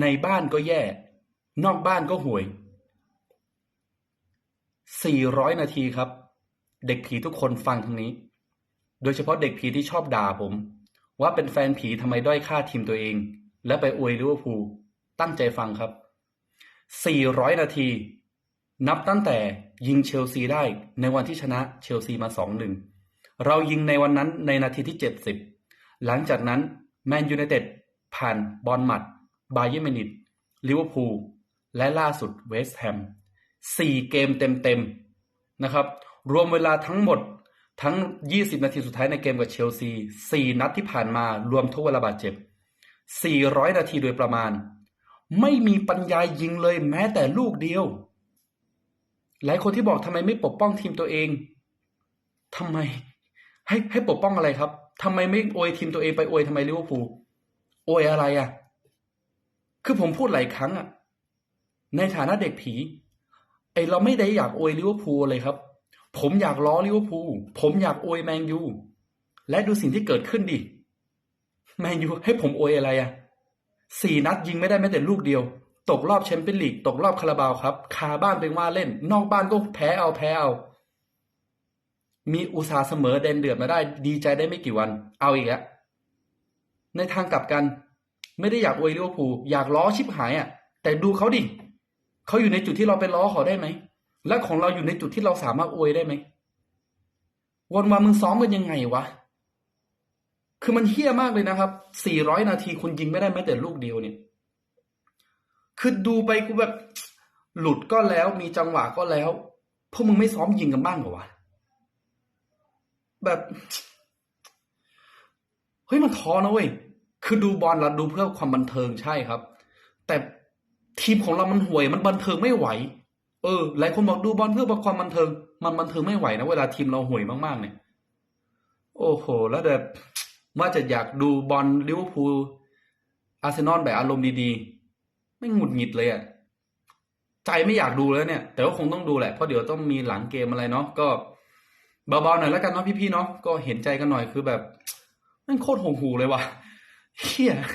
ในบ้านก็แย่ นอกบ้านก็ห่วย 400 นาทีครับ เด็กผีทุกคนฟังทางนี้ โดยเฉพาะเด็กผีที่ชอบด่าผม ว่าเป็นแฟนผีทำไมด้อยค่าทีมตัวเอง และไปอวยลิเวอร์พูลตั้งใจฟังครับ 400 นาที นับตั้งแต่ยิงเชลซีได้ในวันที่ชนะเชลซีมา2-1เรายิงในวันนั้นในนาทีที่ 70 หลังจากนั้นแมนยูไนเต็ดผ่านบอลหมัด บาเยร์นมิวนิกลิเวอร์พูลและล่าสุดเวสต์แฮม4เกมเต็มๆนะครับ รวมเวลาทั้งหมดทั้ง 20 นาทีสุดท้ายในเกมกับเชลซี 4 นัดที่ผ่านมารวมทุกเวลาบาดเจ็บ 400 นาทีโดยประมาณ ไม่มีปัญญายิงเลยแม้แต่ลูกเดียว หลายคนที่บอกทำไมไม่ปกป้องทีมตัวเองทำไม ให้ให้ปกป้องอะไรครับทำไมไม่อวยทีมตัวเองไปอวยทำไมลิเวอร์พูลอวยอะไรอะ คือผมพูดหลายครั้งอะในฐานะเด็กผี ไอเราไม่ได้อยากอวยลิเวอร์พูลเลยครับ ผมอยากล้อลิเวอร์พูลผมอยากอวยแมนยูและดูสิ่งที่เกิดขึ้นดิแมนยูให้ผมอวยอะไรอะสี่นัดยิงไม่ได้แม้แต่ลูกเดียว ตกรอบแชมเปี้ยนลีกตกรอบคาราบาวครับ คาบ้านเป็นว่าเล่น นอกบ้านก็แพ้เอาแพ้เอา มีอุตสาห์เสมอแดนเดือดมาได้ ดีใจได้ไม่กี่วัน เอาอีกแล้วในทางกลับกัน ไม่ได้อยากอวยลิเวอร์พูลอยากล้อชิบหายอะ แต่ดูเขาดิเขาอยู่ในจุดที่เราไปล้อเขาได้ไหมและของเราอยู่ในจุดที่เราสามารถอวยได้ไหมวันวันมึงซ้อมกันยังไงวะคือมันเฮี้ยมากเลยนะครับ 400 นาทีคุณยิงไม่ได้แม้แต่ลูกเดียวเนี่ย คือดูไปกูแบบ หลุดก็แล้วมีจังหวะก็แล้ว พวกมึงไม่ซ้อมยิงกันบ้างเหรอวะ แบบ เฮ้ยมันท้อนะเว้ย คือดูบอลเราดูเพื่อความบันเทิงใช่ครับ แต่ทีมของเรามันห่วยมันบันเทิงไม่ไหว เออหลายคนบอกดูบอลเพื่อความบันเทิง มันบันเทิงไม่ไหวนะเวลาทีมเราห่วยมากๆเนี่ย โอ้โห แล้วแบบว่าจะอยากดูบอลลิเวอร์พูลอาร์เซนอลแบบอารมณ์ดีๆ ไม่หงุดหงิดเลยอะใจไม่อยากดูแล้วเนี่ย แต่ว่าคงต้องดูแหละเพราะเดี๋ยวต้องมีหลังเกมอะไรเนาะก็เบาๆหน่อยแล้วกันเนาะพี่ๆเนาะก็เห็นใจกันหน่อยคือแบบมันโคตรหงหูเลยว่ะ Yeah.